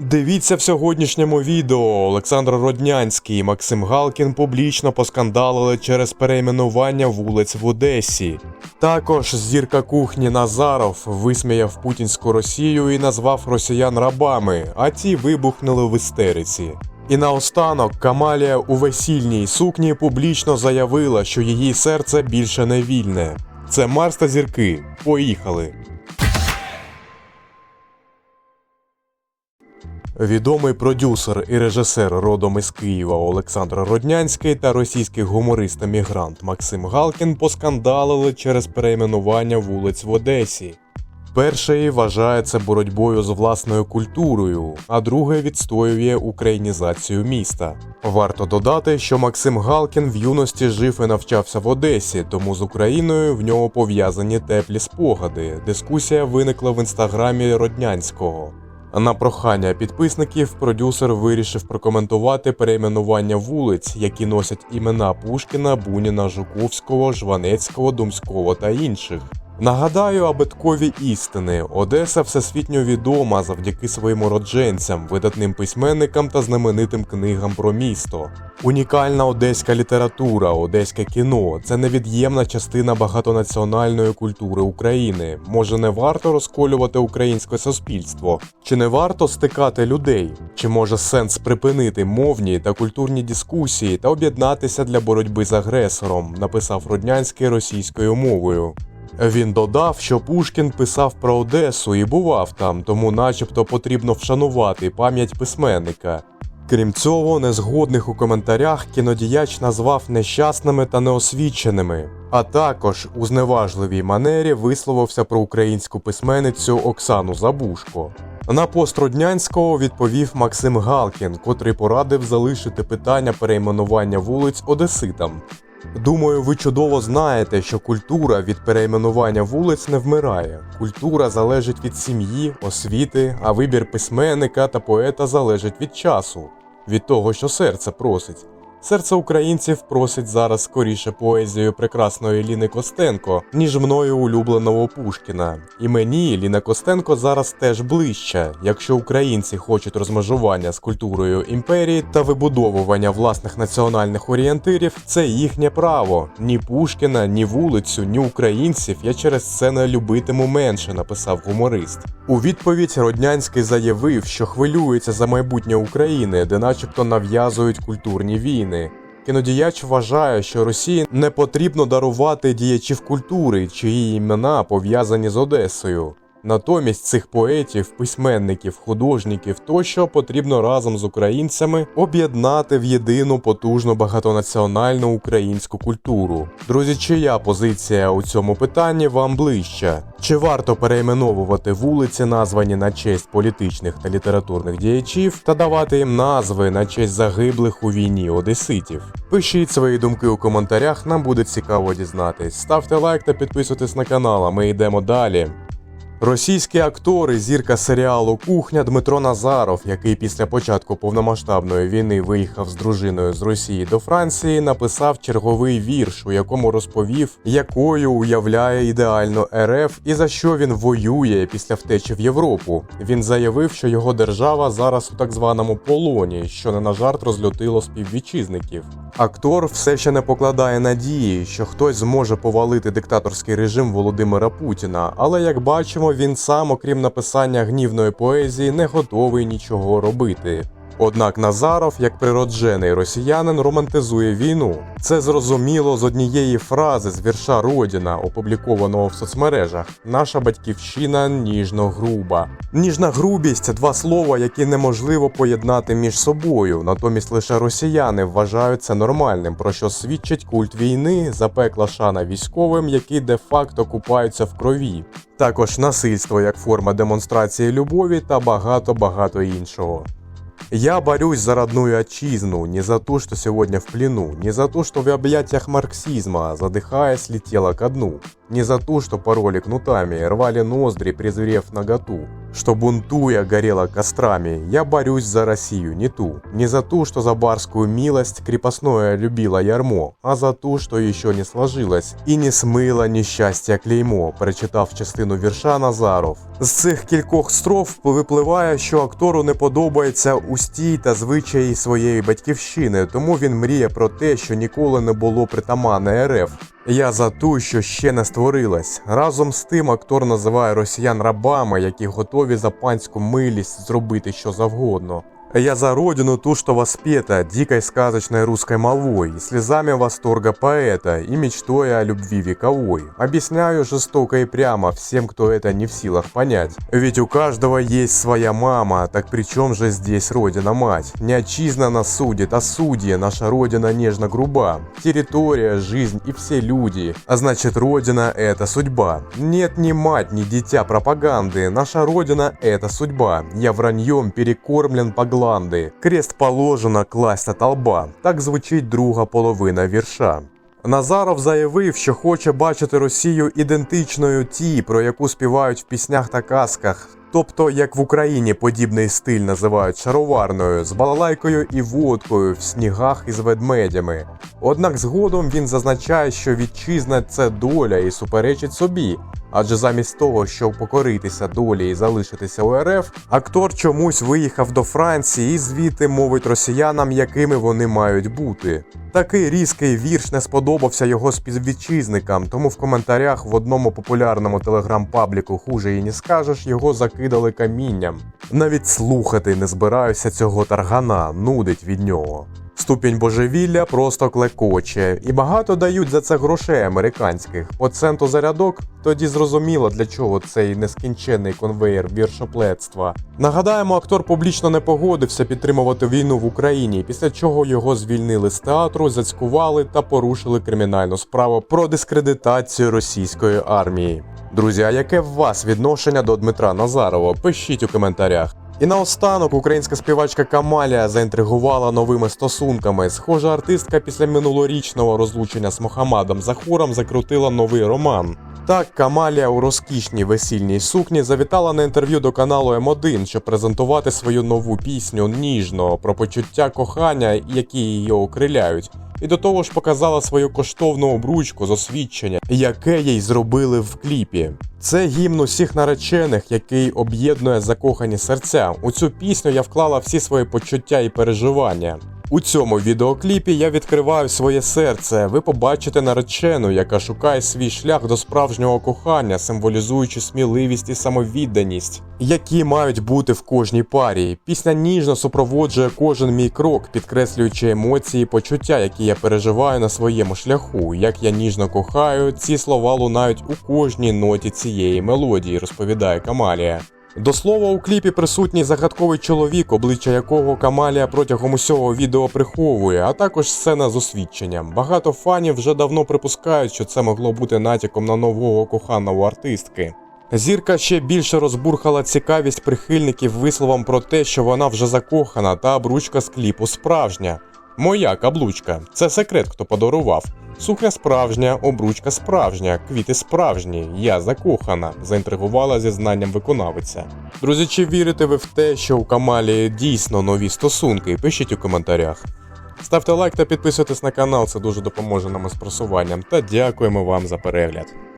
Дивіться в сьогоднішньому відео. Олександр Роднянський і Максим Галкін публічно поскандалили через перейменування вулиць в Одесі. Також зірка кухні Назаров висміяв путінську Росію і назвав росіян рабами, а ті вибухнули в істериці. І наостанок Камалія у весільній сукні публічно заявила, що її серце більше не вільне. Це Марс та зірки. Поїхали! Відомий продюсер і режисер родом із Києва Олександр Роднянський та російський гуморист-емігрант Максим Галкін поскандалили через перейменування вулиць в Одесі. Перший вважає це боротьбою з власною культурою, а другий відстоює українізацію міста. Варто додати, що Максим Галкін в юності жив і навчався в Одесі, тому з Україною в нього пов'язані теплі спогади. Дискусія виникла в інстаграмі Роднянського. На прохання підписників продюсер вирішив прокоментувати перейменування вулиць, які носять імена Пушкіна, Буніна, Жуковського, Жванецького, Думського та інших. Нагадаю абиткові істини. Одеса всесвітньо відома завдяки своїм уродженцям, видатним письменникам та знаменитим книгам про місто. Унікальна одеська література, одеське кіно це невід'ємна частина багатонаціональної культури України. Може, не варто розколювати українське суспільство? Чи не варто стикати людей? Чи може сенс припинити мовні та культурні дискусії та об'єднатися для боротьби з агресором? Написав Роднянський російською мовою. Він додав, що Пушкін писав про Одесу і бував там, тому начебто потрібно вшанувати пам'ять письменника. Крім цього, незгодних у коментарях кінодіяч назвав нещасними та неосвіченими, а також у зневажливій манері висловився про українську письменницю Оксану Забушко. На пост Руднянського відповів Максим Галкін, котрий порадив залишити питання перейменування вулиць Одеситам. Думаю, ви чудово знаєте, що культура від перейменування вулиць не вмирає. Культура залежить від сім'ї, освіти, а вибір письменника та поета залежить від часу, від того, що серце просить. Серце українців просить зараз скоріше поезію прекрасної Ліни Костенко, ніж мною улюбленого Пушкіна. І мені Ліна Костенко зараз теж ближче. Якщо українці хочуть розмежування з культурою імперії та вибудовування власних національних орієнтирів, це їхнє право. Ні Пушкіна, ні вулицю, ні українців я через це не любитиму менше, написав гуморист. У відповідь Роднянський заявив, що хвилюється за майбутнє України, де начебто нав'язують культурні війни. Кінодіяч вважає, що Росії не потрібно дарувати діячів культури, чиї імена пов'язані з Одесою. Натомість цих поетів, письменників, художників тощо потрібно разом з українцями об'єднати в єдину потужну багатонаціональну українську культуру. Друзі, чия позиція у цьому питанні вам ближча? Чи варто перейменовувати вулиці, названі на честь політичних та літературних діячів, та давати їм назви на честь загиблих у війні одеситів? Пишіть свої думки у коментарях, нам буде цікаво дізнатись. Ставте лайк та підписуйтесь на канал, а ми йдемо далі. Російський актор і зірка серіалу Кухня Дмитро Назаров, який після початку повномасштабної війни виїхав з дружиною з Росії до Франції, написав черговий вірш, у якому розповів, якою уявляє ідеальну РФ і за що він воює після втечі в Європу. Він заявив, що його держава зараз у так званому полоні, що не на жарт розлютило співвітчизників. Актор все ще не покладає надії, що хтось зможе повалити диктаторський режим Володимира Путіна, але як бачимо, він сам, окрім написання гнівної поезії, не готовий нічого робити. Однак Назаров, як природжений росіянин, романтизує війну. Це зрозуміло з однієї фрази з вірша Родіна, опублікованого в соцмережах: Наша батьківщина ніжно груба. Ніжна грубість це два слова, які неможливо поєднати між собою. Натомість лише росіяни вважають це нормальним, про що свідчить культ війни, запекла шана військовим, які де-факто купаються в крові. Також насильство як форма демонстрації любові та багато багато іншого. Я борюсь за родную отчизну, не за то, что сегодня в плену, не за то, что в объятиях марксизма, задыхаясь, летела ко дну, не за то, что пороли кнутами, рвали ноздри, презрев наготу, что бунтуя горела кострами, я борюсь за Россию, не ту, не за ту, что за барскую милость крепостное любила ярмо, а за ту, что еще не сложилось и не смыло нещастя клеймо, прочитав частину вірша Назаров. З цих кількох строф випливає, що актору не подобається устій та звичаї своєї батьківщини, тому він мріє про те, що ніколи не було притаманне РФ. Я за ту, що ще не створилась. Разом з тим актор називає росіян рабами, які готові за панську милість зробити що завгодно. Я за родину ту, что воспета дикой сказочной русской молвой, слезами восторга поэта и мечтой о любви вековой. Объясняю жестоко и прямо всем, кто это не в силах понять. Ведь у каждого есть своя мама, так при чем же здесь родина-мать? Не отчизна нас судит, а судьи, наша родина нежно груба. Территория, жизнь и все люди. А значит, родина – это судьба. Нет ни мать, ни дитя пропаганды. Наша родина – это судьба. Я враньем перекормлен по гланди. Крест положено класть от лба. Так звучить друга половина вірша. Назаров заявив, що хоче бачити Росію ідентичною тій, про яку співають в піснях та казках. Тобто, як в Україні подібний стиль називають шароварною, з балалайкою і водкою в снігах із ведмедями. Однак згодом він зазначає, що вітчизна це доля і суперечить собі. Адже замість того, щоб покоритися долі і залишитися у РФ, актор чомусь виїхав до Франції і звідти мовить росіянам, якими вони мають бути. Такий різкий вірш не сподобався його співвітчизникам, тому в коментарях в одному популярному телеграм-пабліку хуже і не скажеш його закидали камінням. Навіть слухати не збираюся цього таргана, нудить від нього. Ступінь божевілля просто клекоче, і багато дають за це грошей американських. По центу за рядок, тоді зрозуміло для чого цей нескінченний конвеєр віршоплетства. Нагадаємо, актор публічно не погодився підтримувати війну в Україні, після чого його звільнили з театру, зацькували та порушили кримінальну справу про дискредитацію російської армії. Друзі, а яке в вас відношення до Дмитра Назарова? Пишіть у коментарях. І наостанок українська співачка Камалія заінтригувала новими стосунками. Схожа артистка після минулорічного розлучення з Мохамадом Захуром закрутила новий роман. Так, Камалія у розкішній весільній сукні завітала на інтерв'ю до каналу М1, щоб презентувати свою нову пісню ніжно про почуття кохання, які її окриляють. І до того ж показала свою коштовну обручку з освідчення, яке їй зробили в кліпі. Це гімн усіх наречених, який об'єднує закохані серця. У цю пісню я вклала всі свої почуття і переживання. У цьому відеокліпі я відкриваю своє серце. Ви побачите наречену, яка шукає свій шлях до справжнього кохання, символізуючи сміливість і самовідданість, які мають бути в кожній парі. Пісня ніжно супроводжує кожен мій крок, підкреслюючи емоції і почуття, які я переживаю на своєму шляху. Як я ніжно кохаю, ці слова лунають у кожній ноті цієї мелодії, розповідає Камалія. До слова, у кліпі присутній загадковий чоловік, обличчя якого Камалія протягом усього відео приховує, а також сцена з освідченням. Багато фанів вже давно припускають, що це могло бути натяком на нового коханого артистки. Зірка ще більше розбурхала цікавість прихильників висловом про те, що вона вже закохана, та обручка з кліпу справжня. Моя каблучка це секрет, хто подарував. Сукня справжня, обручка справжня, квіти справжні, я закохана, заінтригувала зізнанням виконавиця. Друзі, чи вірите ви в те, що у Камалі дійсно нові стосунки? Пишіть у коментарях. Ставте лайк та підписуйтесь на канал, це дуже допоможе нам із просуванням. Та дякуємо вам за перегляд.